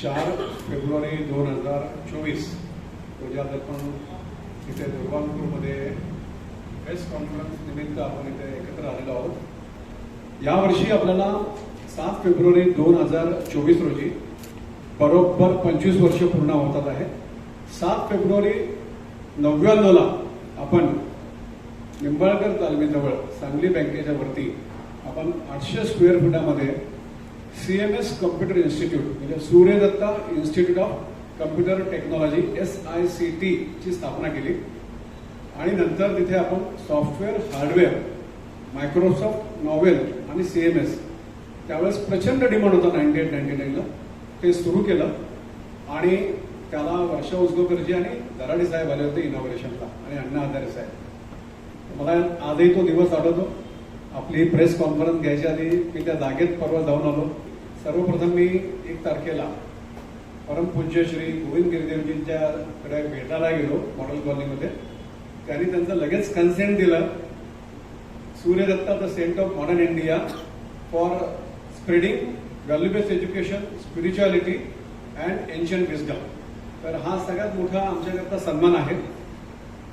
चार फेब्रुवारी दोन हजार चोवीस रोजी आज आपण इथे दुर्गापूरमध्ये प्रेस कॉन्फरन्स निमित्त आपण इथे एकत्र आलेलो आहोत. यावर्षी आपल्याला सात फेब्रुवारी दोन हजार चोवीस रोजी बरोबर पंचवीस वर्ष पूर्ण होतात आहे सात फेब्रुवारी नव्याण्णवला आपण निंबाळकर तालमीजवळ सांगली बँकेच्या वरती आपण आठशे square फुटामध्ये C M S computer institute म्हणजे Suryadatta institute of computer technology S I C T ची स्थापना केली. आणि नंतर तिथे आपण सॉफ्टवेअर हार्डवेअर मायक्रोसॉफ्ट नॉवेल आणि सी एम एस त्यावेळेस प्रचंड डिमांड होता नाईन्टी एट नाईन्टी नाईनला ते सुरू केलं. आणि त्याला वर्षा उजगोकरजी आणि दराडे साहेब आले होते इनॉग्रेशनला आणि अण्णा हजारे साहेब. मला आजही तो दिवस आठवतो. आपली प्रेस कॉन्फरन्स घ्यायच्या आधी मी त्या जागेत परवा जाऊन आलो. सर्वप्रथम मी एक तारखेला परमपूज्य श्री गोविंद गिरिदेवजींच्याकडे भेटायला गेलो मॉडेल कॉलनीमध्ये त्यांनी त्यांचं लगेच कन्सेंट दिलं. Suryadatta the saint of modern India for spreading value based education spirituality and ancient wisdom तर हा सगळ्यात मोठा आमच्याकरता सन्मान आहे.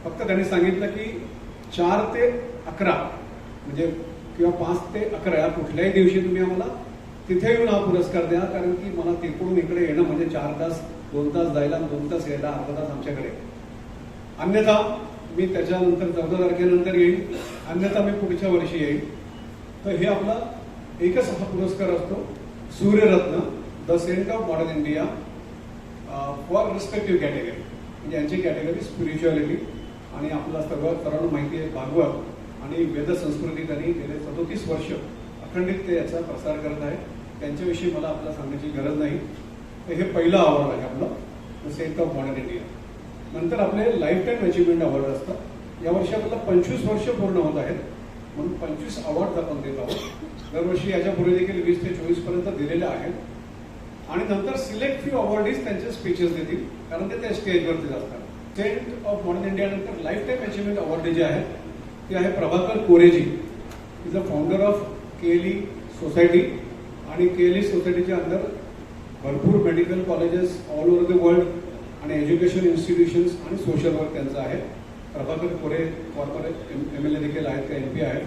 फक्त त्यांनी सांगितलं की चार ते अकरा म्हणजे किंवा पाच ते अकरा या कुठल्याही दिवशी तुम्ही आम्हाला तिथे येऊन हा पुरस्कार द्या कारण की मला तिकडून इकडे येणं म्हणजे चार तास दोन तास जायला दोन तास यायला अर्धा तास आमच्याकडे अन्यथा मी त्याच्यानंतर चौदा तारखेनंतर येईल अन्यथा मी पुढच्या वर्षी येईल. तर हे आपला एकच हा पुरस्कार असतो Suryaratna the saint of modern India for respective category. म्हणजे यांची कॅटेगरी स्पिरिच्युअलिटी आणि आपला सगळं सर्वांना माहिती आहे भागवत. आणि वेद संस्कृती त्यांनी गेले सदोतीस वर्ष अखंडित ते याचा प्रसार करत आहे त्यांच्याविषयी मला आपल्याला सांगण्याची गरज नाही. तर हे पहिलं अवॉर्ड आहे आपलं. Saint of modern India. नंतर आपले लाईफ टाईम अचिव्हमेंट अवॉर्ड असतात यावर्षी आपल्याला पंचवीस वर्ष पूर्ण होत आहेत. म्हणून पंचवीस अवॉर्ड आपण देत आहोत. दरवर्षी याच्यापूर्वी देखील वीस ते चोवीसपर्यंत दिलेले आहेत. आणि नंतर सिलेक्ट फ्यू अवॉर्डीज त्यांचे स्पीचेस देतील. कारण ते त्या स्टेजवरतीच असतात. सेंट ऑफ मॉडर्न इंडिया नंतर लाईफ टाईम अचिव्हमेंट अवॉर्ड जे आहेत ते आहे Prabhakar Koreji. Is a founder of KLE society आणि केली सोसायटीच्या अंदर भरपूर medical colleges all over the world आणि एज्युकेशन इन्स्टिट्यूशन्स आणि सोशल वर्क त्यांचं आहे. Prabhakar Kore corporate M L A देखील आहेत ते एम पी आहेत.